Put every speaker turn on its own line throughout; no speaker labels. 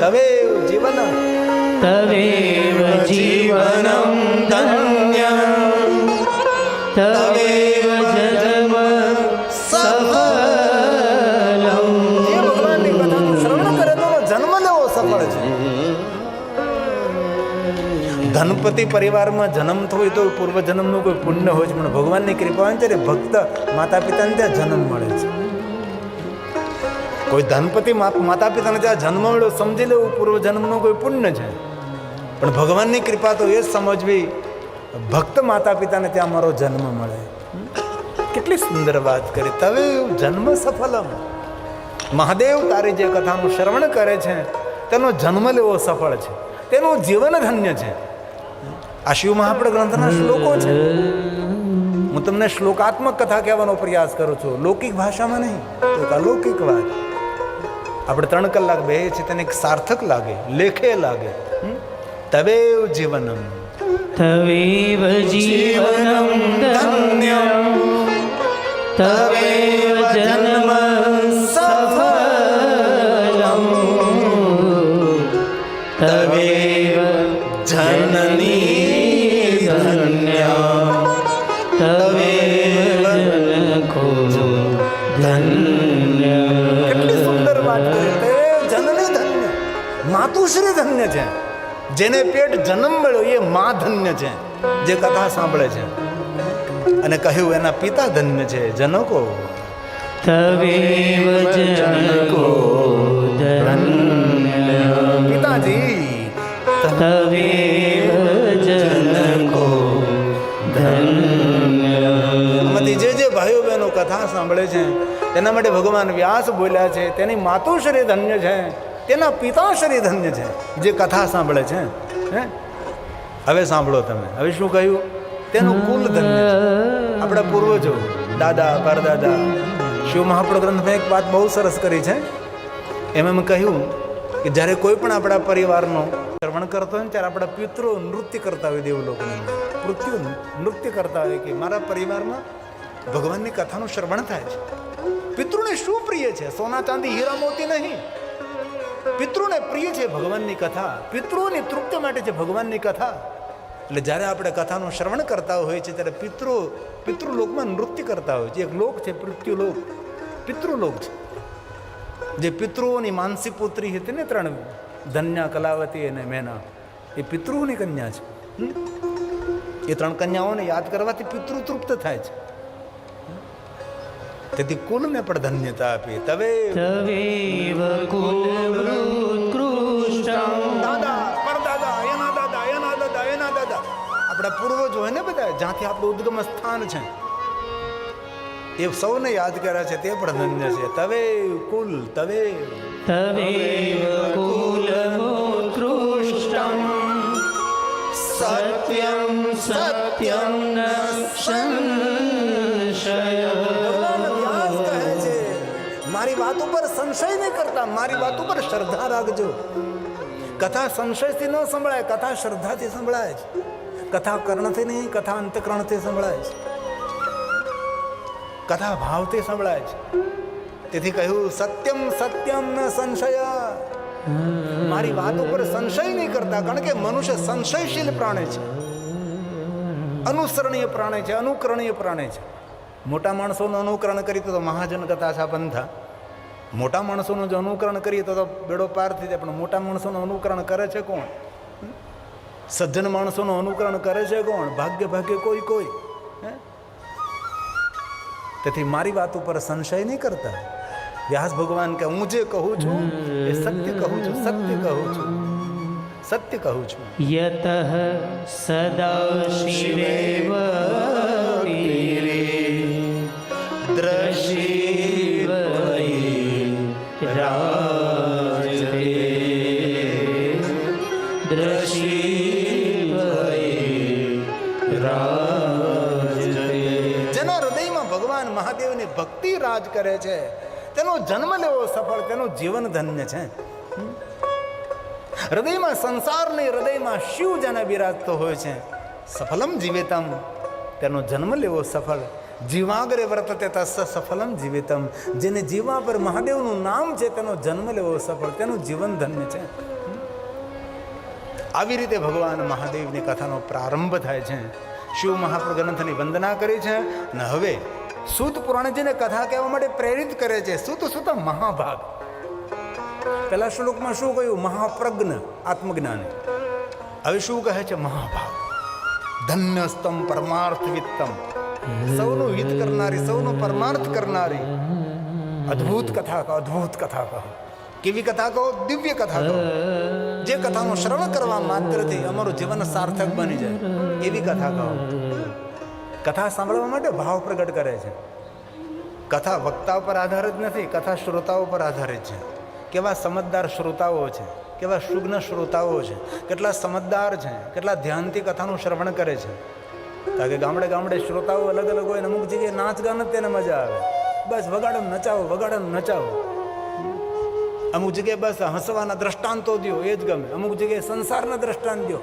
તવેવ જીવન
તવેવ જીવનમ ધન્ય તવેવ જન્મ સફલમ
જે ભગવાનની કથાનું શ્રવણ કરે તો જન્મ લેવો સફળ છે ધનપતિ પરિવારમાં જન્મ થયો તો પૂર્વ જન્મનું કોઈ પુણ્ય હોય છે પણ ભગવાનની કૃપા હોય ભક્ત માતા પિતાને ત્યાં જન્મ મળે છે કોઈ ધનપતિ માતા પિતાને ત્યાં જન્મ મળ્યો, સમજી લેવું પૂર્વ જન્મનો કોઈ પુણ્ય છે. પણ ભગવાનની કૃપા તો એ જ સમજવી. ભક્ત માતા પિતાને ત્યાં મારો જન્મ મળે. કેટલી સુંદર વાત કરી. તવે જન્મ સફલમ. મહાદેવ તારી જે કથાનું શ્રવણ કરે છે, તેનો જન્મ લેવો સફળ છે. તેનું જીવન ધન્ય છે. આ શિવ મહાપડ ગ્રંથના શ્લોકો છે. હું તમને શ્લોકાત્મક કથા કહેવાનો પ્રયાસ કરું છું. લૌકિક ભાષામાં નહીં તો અલૌકિક વાત. આપણે ત્રણ કલાક બે છે તેને એક સાર્થક લાગે, લેખે લાગે? તવેવ જીવનમ.
તવેવ જીવનમ ધન્યમ. તવેવ જન્મ સફલમ. તવેવ જનની ધન્ય તવેવ જનકો ધન્ય
માતુશ્રી ધન્ય છે. જેને પેટ જન્મ મળ્યો એ મા ધન્ય છે. જે કથા સાંભળે છે. અને કહ્યું એના પિતા ધન્ય છે. જનકો.
તવેવ જનકો
પિતાજી.
તવેવ જનકો ધન્ય.
જે જે ભાઈઓ બહેનો કથા સાંભળે છે તેના માટે ભગવાન વ્યાસ બોલ્યા છે તેની માતુશ્રી ધન્ય છે. તેના પિતાશ્રી ધન્ય છે, જે કથા સાંભળે છે, હે? હવે સાંભળો તમે. હવે શું કહ્યું? તેનું કુલ ધન્ય આપણા પૂર્વજો, દાદા, પરદાદા, શિવ મહાપ્રભુ ગ્રંથમાં એક વાત બહુ સરસ કરી છે. એમ મેં કહ્યું કે જ્યારે કોઈ પણ આપણા પરિવારનો શ્રવણ કરતો હોય ને, ત્યારે આપણા પિતૃ નૃત્ય કરતા હોય દેવ લોકોની મૃત્યુ નૃત્ય કરતા હોય કે મારા પરિવારમાં ભગવાનની કથાનું શ્રવણ થાય છે. પિતૃને શું પ્રિય છે? સોના ચાંદી, હીરા મોતી નહીં. પિતૃને પ્રિય છે ભગવાનની કથા, પિતૃની તૃપ્તિ માટે છે ભગવાનની કથા. એટલે જ્યારે આપણે કથાનું શ્રવણ કરતા હોઈએ છીએ ત્યારે પિતૃ, પિતૃલોકમાં નૃત્ય કરતા હોય છે. એક લોક છે મૃત્યુલોક પિતૃલોક છે. જે પિતૃઓની માનસી પુત્રી હતી ને ત્રણ, ધન્યા, કલાવતી અને મેના. એ પિતૃઓની કન્યા છે. એ ત્રણ કન્યાઓને યાદ કરવાથી પિતૃ તૃપ્ત થાય છે. તેથી કુલને પણ ધન્યતા આપી. તવે
તવેવ કુલવૃત્કૃષ્ટમ
દાદા પરદાદા એના દાદા એના દાદા એના દાદા. આપણા પૂર્વજો હોય ને બધા જ્યાંથી આપણું ઉદ્ગમ સ્થાન છે. એ સૌને યાદ કરે છે તે પણ ધન્ય છે. તવે કુલ તવે.
તવેવ કુલવૃત્કૃષ્ટમ સત્યમ સત્યમ ન
વાત ઉપર સંશય નહીં કરતા. મારી વાત ઉપર શ્રદ્ધા રાખજો. કથા સંશયથી ન સંભળાય, કથા શ્રદ્ધાથી સંભળાય છે કથા કર્ણથી નહીં, કથા અંતકરણથી સંભળાય છે કથા ભાવથી સંભળાય છે તેથી કહ્યું, સત્યમ સત્યમ ન સંશય. મારી વાત ઉપર સંશય નહીં કરતા, કારણ કે મનુષ્ય સંશયશીલ પ્રાણી છે. અનુસરણીય પ્રાણી છે, અનુકરણીય પ્રાણી છે. મોટા માણસોનું અનુકરણ કરી તો મહાજન કથા છે પંથા મોટા માણસોનું જો અનુકરણ કરીએ તો તો બેડો પાર થઈ જાય પણ મોટા માણસોનું અનુકરણ કરે છે કોણ? સજ્જન માણસોનું અનુકરણ કરે છે કોણ? ભાગ્ય ભાગ્ય કોઈ કોઈ હે? તેથી મારી વાત ઉપર સંશય નહીં કરતા. વ્યાસ ભગવાન કે હું જે કહું છું એ સત્ય કહું છું સત્ય કહું છું સત્ય કહું છું.
યતઃ સદા શિવેવ
જેના હૃદયમાં ભગવાન મહાદેવની ભક્તિ રાજ કરે છે. તેનો જન્મ લેવો સફળ, તેનું જીવન ધન્ય છે. હૃદયમાં સંસારની હૃદયમાં શિવ જેને બિરાજતો હોય છે. સફલમ જીવેતમ, તેનો જન્મ લેવો સફળ. જીવાગ્રે વર્તતે તસ્સ સફલમ જીવિતમ. જેને જીવા પર મહાદેવનું નામ છે, તેનો જન્મ લેવો સફળ, તેનું જીવન ધન્ય છે. આવી રીતે ભગવાન મહાદેવની કથાનો પ્રારંભ થાય છે. શિવ મહાપ્રભુ ગ્રંથની વંદના કરી છે. અને હવે સુત પુરાણજીને કથા કહેવા માટે પ્રેરિત કરે છે સુત સુત મહાભાગ. પહેલા શ્લોકમાં શું કહ્યું? મહાપ્રજ્ઞ આત્મજ્ઞાન. હવે શું કહે છે? મહાભાગ. ધન્યસ્તમ પરમાર્થ વિત્તમ. સૌનું હિત કરનારી, સૌનો પરમાર્થ કરનારી. અદ્ભુત કથા કહો, અદ્ભુત કથા કહો. કેવી કથા કહો? દિવ્ય કથા કહો. જે કથાનું શ્રવણ કરવા માત્રથી અમારું જીવન સાર્થક બની જાય. એવી કથા કહો. કથા સાંભળવા માટે ભાવ પ્રગટ કરે છે. કથા વક્તા પર આધારિત નથી, કથા શ્રોતાઓ પર આધારિત છે. કેવા સમજદાર શ્રોતાઓ છે, કેવા સુગ્ન શ્રોતાઓ છે, કેટલા સમજદાર છે, કેટલા ધ્યાનથી કથાનું શ્રવણ કરે છે. કારણ કે ગામડે ગામડે શ્રોતાઓ અલગ અલગ હોય ને અમુક જગ્યાએ નાચ ગાન જ તેને મજા આવે. બસ વગાડો નચાવો વગાડો નચાવો. અમુક જગ્યાએ બસ હસવાના દ્રષ્ટાંતો દો એ જ ગમે. અમુક જગ્યાએ સંસારના દ્રષ્ટાંત દો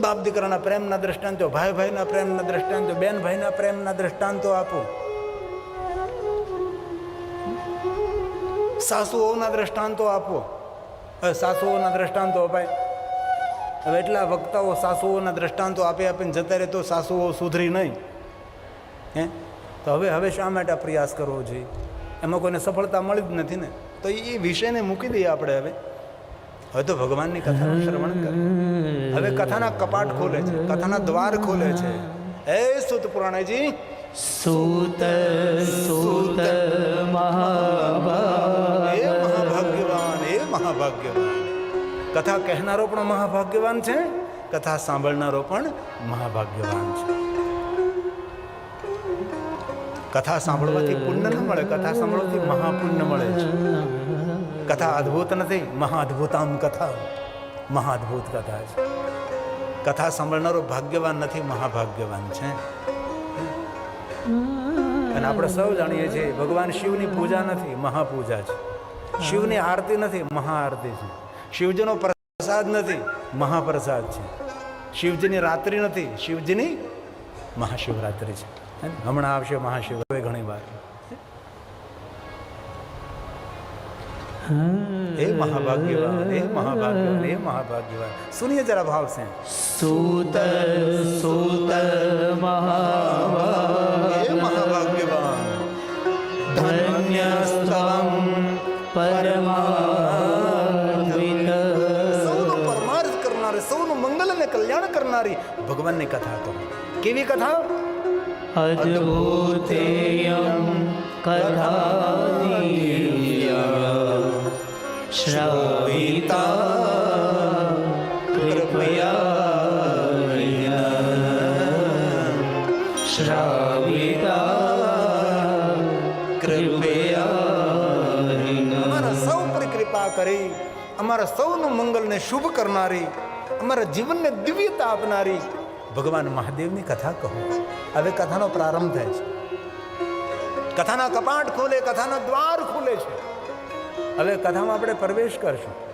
બાપ દીકરાના પ્રેમના દ્રષ્ટાંતો, ભાઈ ભાઈના પ્રેમના દ્રષ્ટાંતો, બેન ભાઈના પ્રેમના દ્રષ્ટાંતો આપો. સાસુઓના દ્રષ્ટાંતો આપો. સાસુઓના દ્રષ્ટાંતો અપાય. હવે એટલા વક્તાઓ સાસુઓના દ્રષ્ટાંતો આપી આપીને જતા રહે તો સાસુઓ સુધરી નહીં. હે? તો હવે હવે શા માટે પ્રયાસ કરવો જોઈએ? એમાં કોઈને સફળતા મળી જ નથી ને. તો એ વિષયને મૂકી દઈએ આપણે હવે. હવે તો ભગવાનની કથાનું શ્રવણ કરે. હવે કથાના કપાટ ખોલે છે કથાના દ્વાર ખોલે છે. હે સુત પુરાણજી.
સૂત
હે મહાભાગ્યવાન એ મહાભાગ્યવાન. કથા કહેનારો પણ મહાભાગ્યવાન છે કથા સાંભળનારો પણ મહાભાગ્યવાન છે. કથા સાંભળવાથી પુણ્ય ન મળે, કથા સાંભળવાથી મહાપુણ્ય મળે છે. કથા અદ્ભુત નથી મહાઅદ્ભુતામ કથા. મહાઅદ્ભુત કથા છે. કથા સાંભળનારો ભાગ્યવાન નથી, મહાભાગ્યવાન છે. અને આપણે સૌ જાણીએ છીએ, ભગવાન શિવની પૂજા નથી, મહાપૂજા છે. શિવની આરતી નથી, મહાઆરતી છે. શિવજીનો પ્રસાદ નથી, મહાપ્રસાદ છે. શિવજીની રાત્રિ નથી, શિવજીની મહાશિવરાત્રિ છે? હમણાં આવશે મહાશિવ ઘણી વાર. એ મહાભાગ્યવાન એ મહાભાગ્યવાન એ મહાભાગ્યવાન. સુનિએ જરા ભાવ છે.
સુત સુત
મહાભાગ્યવાન.
ધન્યસ્તમ પરમાર્થવિદ
સૌનો પરમાર્થ કરનારે સૌનું મંગલ અને કલ્યાણ કરનારી ભગવાનની કથા તો. કેવી કથા?
અદ્ભુતેયં કથા શ્રવિતા કૃપયા શ્રાવિતા કૃપયા
અમારા સૌ પર કૃપા કરી, અમારા સૌનું મંગલને શુભ કરનારી, અમારા જીવનને દિવ્યતા આપનારી ભગવાન મહાદેવની કથા કહો હવે કથાનો પ્રારંભ થાય છે. કથાના કપાટ ખોલે, કથાના દ્વાર ખુલે છે. હવે કથામાં આપણે પ્રવેશ કરશું.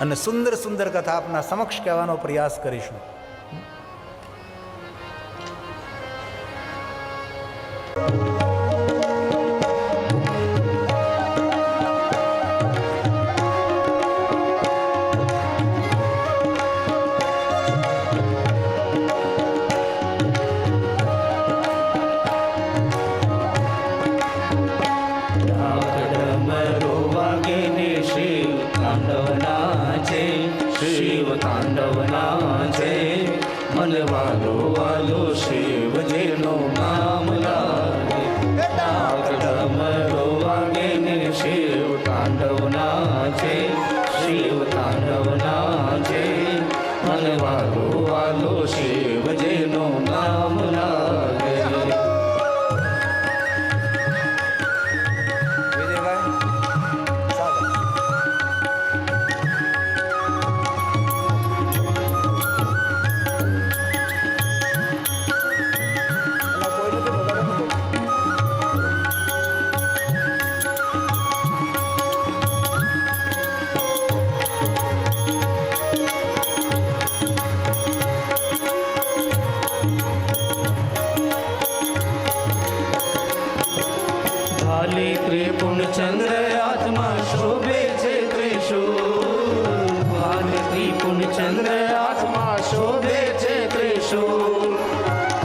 અને સુંદર સુંદર કથા આપના સમક્ષ કહેવાનો પ્રયાસ કરીશું.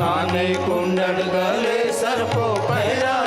ਥਾਨੇ ਕੁੰਡਲ ਗਲੇ ਸਰਪੋ ਪਹਿਰਾ